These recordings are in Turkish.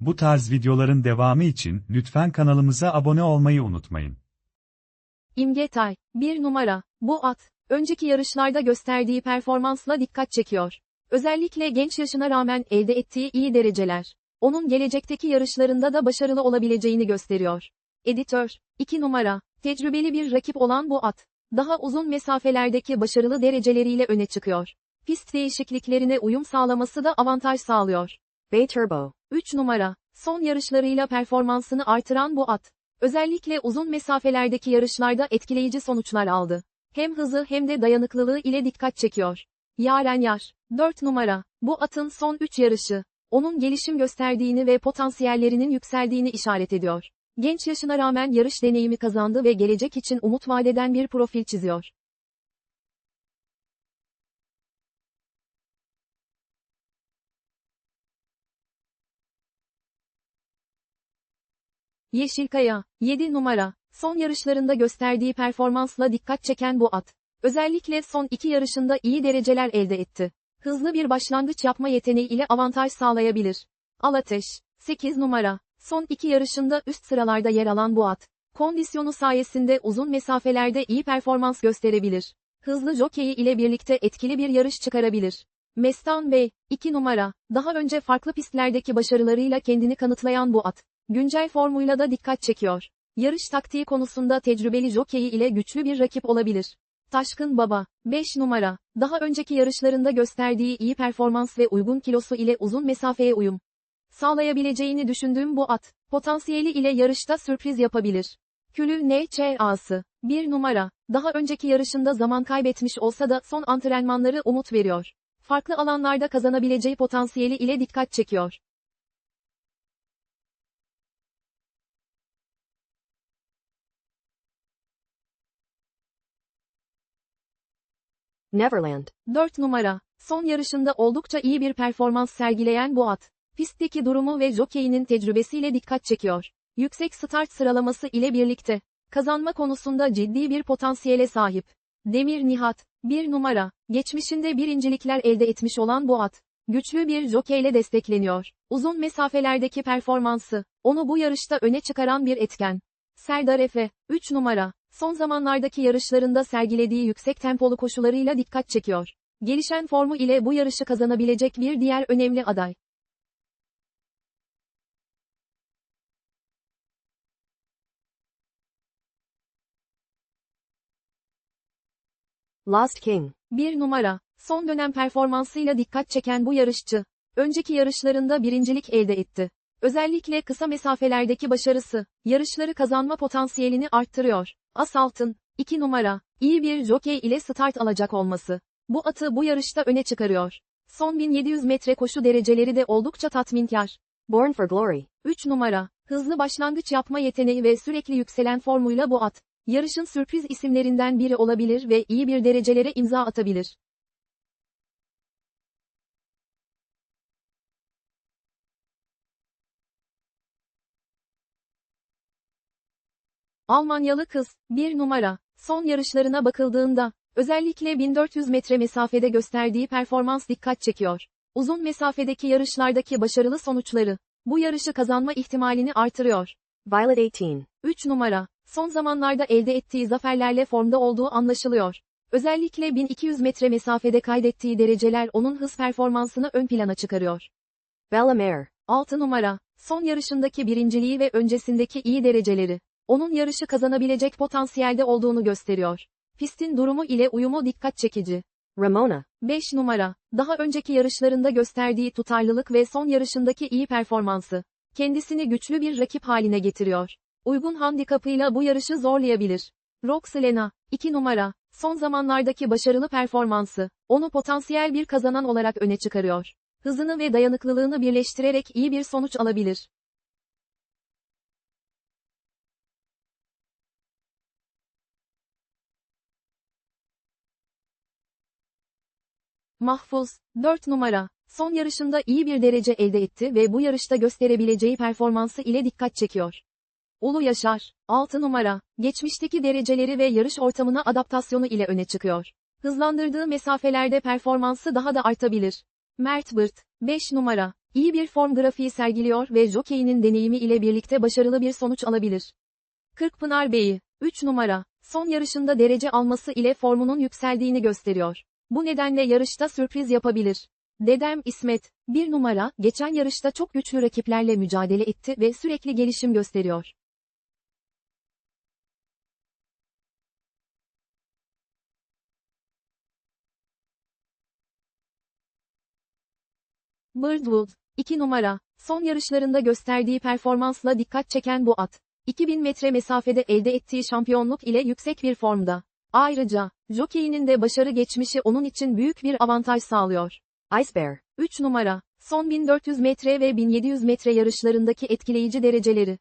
Bu tarz videoların devamı için lütfen kanalımıza abone olmayı unutmayın. İmge Tay, 1 numara, bu at, önceki yarışlarda gösterdiği performansla dikkat çekiyor. Özellikle genç yaşına rağmen elde ettiği iyi dereceler, onun gelecekteki yarışlarında da başarılı olabileceğini gösteriyor. Editör, 2 numara, tecrübeli bir rakip olan bu at, daha uzun mesafelerdeki başarılı dereceleriyle öne çıkıyor. Pist değişikliklerine uyum sağlaması da avantaj sağlıyor. Bay Turbo. 3 numara, son yarışlarıyla performansını artıran bu at. Özellikle uzun mesafelerdeki yarışlarda etkileyici sonuçlar aldı. Hem hızı hem de dayanıklılığı ile dikkat çekiyor. Yaren Yar, 4 numara, bu atın son 3 yarışı, onun gelişim gösterdiğini ve potansiyellerinin yükseldiğini işaret ediyor. Genç yaşına rağmen yarış deneyimi kazandı ve gelecek için umut vadeden bir profil çiziyor. Yeşilkaya, 7 numara, son yarışlarında gösterdiği performansla dikkat çeken bu at. Özellikle son iki yarışında iyi dereceler elde etti. Hızlı bir başlangıç yapma yeteneği ile avantaj sağlayabilir. Alateş, 8 numara, son iki yarışında üst sıralarda yer alan bu at. Kondisyonu sayesinde uzun mesafelerde iyi performans gösterebilir. Hızlı jokeyi ile birlikte etkili bir yarış çıkarabilir. Mestan Bey, 2 numara, daha önce farklı pistlerdeki başarılarıyla kendini kanıtlayan bu at. Güncel formuyla da dikkat çekiyor. Yarış taktiği konusunda tecrübeli jokeyi ile güçlü bir rakip olabilir. Taşkın Baba, 5 numara, daha önceki yarışlarında gösterdiği iyi performans ve uygun kilosu ile uzun mesafeye uyum sağlayabileceğini düşündüğüm bu at, potansiyeli ile yarışta sürpriz yapabilir. Külü NÇA'sı, 1 numara, daha önceki yarışında zaman kaybetmiş olsa da son antrenmanları umut veriyor. Farklı alanlarda kazanabileceği potansiyeli ile dikkat çekiyor. Neverland. 4 numara, son yarışında oldukça iyi bir performans sergileyen bu at, pistteki durumu ve jokeyinin tecrübesiyle dikkat çekiyor. Yüksek start sıralaması ile birlikte, kazanma konusunda ciddi bir potansiyele sahip. Demir Nihat, 1 numara, geçmişinde birincilikler elde etmiş olan bu at, güçlü bir jokeyle destekleniyor. Uzun mesafelerdeki performansı, onu bu yarışta öne çıkaran bir etken. Serdar Efe, 3 numara, son zamanlardaki yarışlarında sergilediği yüksek tempolu koşularıyla dikkat çekiyor. Gelişen formu ile bu yarışı kazanabilecek bir diğer önemli aday. Lost King. 1 numara, son dönem performansıyla dikkat çeken bu yarışçı, önceki yarışlarında birincilik elde etti. Özellikle kısa mesafelerdeki başarısı, yarışları kazanma potansiyelini arttırıyor. Asalt'ın, 2 numara, iyi bir jokey ile start alacak olması, bu atı bu yarışta öne çıkarıyor. Son 1700 metre koşu dereceleri de oldukça tatminkar. Born for Glory. 3 numara, hızlı başlangıç yapma yeteneği ve sürekli yükselen formuyla bu at, yarışın sürpriz isimlerinden biri olabilir ve iyi bir derecelere imza atabilir. Almanyalı kız, bir numara, son yarışlarına bakıldığında, özellikle 1400 metre mesafede gösterdiği performans dikkat çekiyor. Uzun mesafedeki yarışlardaki başarılı sonuçları, bu yarışı kazanma ihtimalini artırıyor. Violet 18. 3 numara, son zamanlarda elde ettiği zaferlerle formda olduğu anlaşılıyor. Özellikle 1200 metre mesafede kaydettiği dereceler onun hız performansını ön plana çıkarıyor. Bella Mare. 6 numara, son yarışındaki birinciliği ve öncesindeki iyi dereceleri, onun yarışı kazanabilecek potansiyelde olduğunu gösteriyor. Pistin durumu ile uyumu dikkat çekici. Ramona. 5 numara, daha önceki yarışlarında gösterdiği tutarlılık ve son yarışındaki iyi performansı, kendisini güçlü bir rakip haline getiriyor. Uygun handikapıyla bu yarışı zorlayabilir. Roxelena, 2 numara, son zamanlardaki başarılı performansı, onu potansiyel bir kazanan olarak öne çıkarıyor. Hızını ve dayanıklılığını birleştirerek iyi bir sonuç alabilir. Mahfuz, 4 numara, son yarışında iyi bir derece elde etti ve bu yarışta gösterebileceği performansı ile dikkat çekiyor. Ulu Yaşar, 6 numara, geçmişteki dereceleri ve yarış ortamına adaptasyonu ile öne çıkıyor. Hızlandırdığı mesafelerde performansı daha da artabilir. Mert Bırt, 5 numara, İyi bir form grafiği sergiliyor ve jokeyinin deneyimi ile birlikte başarılı bir sonuç alabilir. Kırkpınar Bey'i, 3 numara, son yarışında derece alması ile formunun yükseldiğini gösteriyor. Bu nedenle yarışta sürpriz yapabilir. Dedem İsmet, 1 numara, geçen yarışta çok güçlü rakiplerle mücadele etti ve sürekli gelişim gösteriyor. Birdwood, 2 numara, son yarışlarında gösterdiği performansla dikkat çeken bu at. 2000 metre mesafede elde ettiği şampiyonluk ile yüksek bir formda. Ayrıca, jokeyinin de başarı geçmişi onun için büyük bir avantaj sağlıyor. Ice Bear. 3 numara, son 1400 metre ve 1700 metre yarışlarındaki etkileyici dereceleri.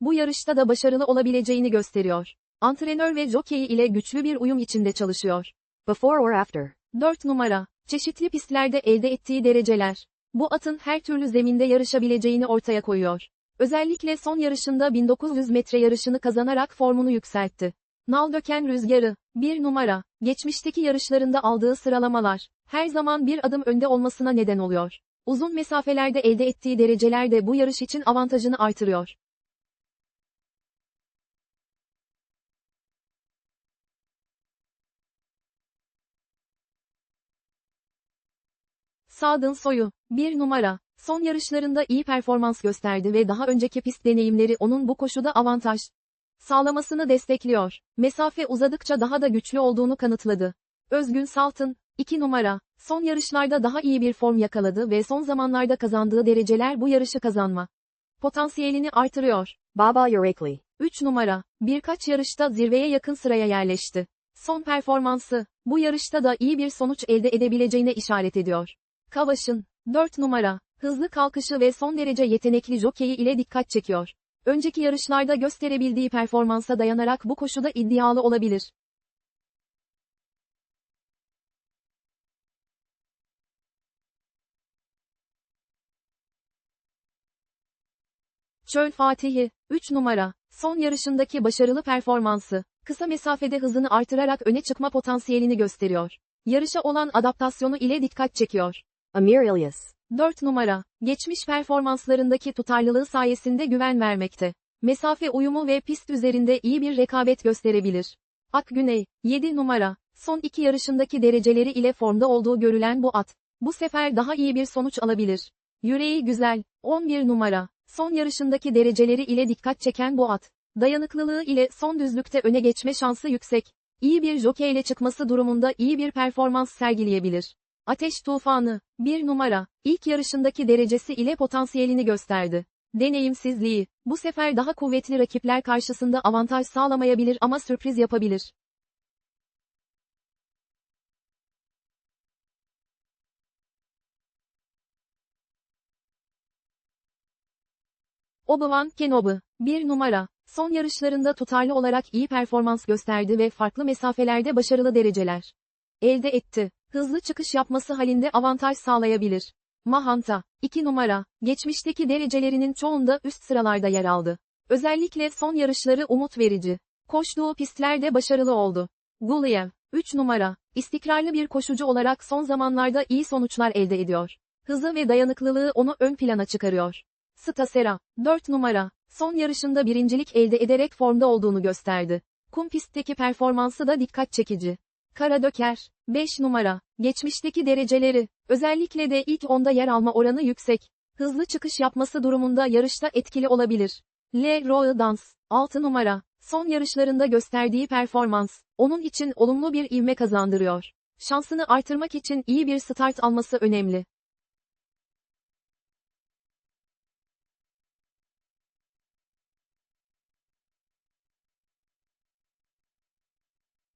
Bu yarışta da başarılı olabileceğini gösteriyor. Antrenör ve jockey ile güçlü bir uyum içinde çalışıyor. Before or after. 4 numara, çeşitli pistlerde elde ettiği dereceler. Bu atın her türlü zeminde yarışabileceğini ortaya koyuyor. Özellikle son yarışında 1900 metre yarışını kazanarak formunu yükseltti. Nal döken rüzgarı, 1 numara, geçmişteki yarışlarında aldığı sıralamalar, her zaman bir adım önde olmasına neden oluyor. Uzun mesafelerde elde ettiği dereceler de bu yarış için avantajını artırıyor. Sadın Soyu, 1 numara, son yarışlarında iyi performans gösterdi ve daha önceki pist deneyimleri onun bu koşuda avantaj sağlamasını destekliyor. Mesafe uzadıkça daha da güçlü olduğunu kanıtladı. Özgün Saltın, 2 numara, son yarışlarda daha iyi bir form yakaladı ve son zamanlarda kazandığı dereceler bu yarışı kazanma potansiyelini artırıyor. Baba Urakli. 3 numara, birkaç yarışta zirveye yakın sıraya yerleşti. Son performansı, bu yarışta da iyi bir sonuç elde edebileceğine işaret ediyor. Kavaş'ın, 4 numara, hızlı kalkışı ve son derece yetenekli jokeyi ile dikkat çekiyor. Önceki yarışlarda gösterebildiği performansa dayanarak bu koşuda iddialı olabilir. Çöl Fatihi, 3 numara, son yarışındaki başarılı performansı, kısa mesafede hızını artırarak öne çıkma potansiyelini gösteriyor. Yarışa olan adaptasyonu ile dikkat çekiyor. Amir Ilyas. 4 numara, geçmiş performanslarındaki tutarlılığı sayesinde güven vermekte. Mesafe uyumu ve pist üzerinde iyi bir rekabet gösterebilir. Ak Güney, 7 numara, son iki yarışındaki dereceleri ile formda olduğu görülen bu at. Bu sefer daha iyi bir sonuç alabilir. Yüreği güzel, 11 numara, son yarışındaki dereceleri ile dikkat çeken bu at. Dayanıklılığı ile son düzlükte öne geçme şansı yüksek. İyi bir jockey ile çıkması durumunda iyi bir performans sergileyebilir. Ateş Tufanı, 1 numara, ilk yarışındaki derecesi ile potansiyelini gösterdi. Deneyimsizliği, bu sefer daha kuvvetli rakipler karşısında avantaj sağlamayabilir ama sürpriz yapabilir. Obi-Wan Kenobi, 1 numara, son yarışlarında tutarlı olarak iyi performans gösterdi ve farklı mesafelerde başarılı dereceler elde etti. Hızlı çıkış yapması halinde avantaj sağlayabilir. Mahanta, 2 numara, geçmişteki derecelerinin çoğunda üst sıralarda yer aldı. Özellikle son yarışları umut verici. Koştuğu pistlerde başarılı oldu. Guliev, 3 numara, istikrarlı bir koşucu olarak son zamanlarda iyi sonuçlar elde ediyor. Hızı ve dayanıklılığı onu ön plana çıkarıyor. Stasera, 4 numara, son yarışında birincilik elde ederek formda olduğunu gösterdi. Kum pistteki performansı da dikkat çekici. Karadöker, 5 numara, geçmişteki dereceleri, özellikle de ilk onda yer alma oranı yüksek. Hızlı çıkış yapması durumunda yarışta etkili olabilir. Le Roy Dans, 6 numara, son yarışlarında gösterdiği performans, onun için olumlu bir ivme kazandırıyor. Şansını artırmak için iyi bir start alması önemli.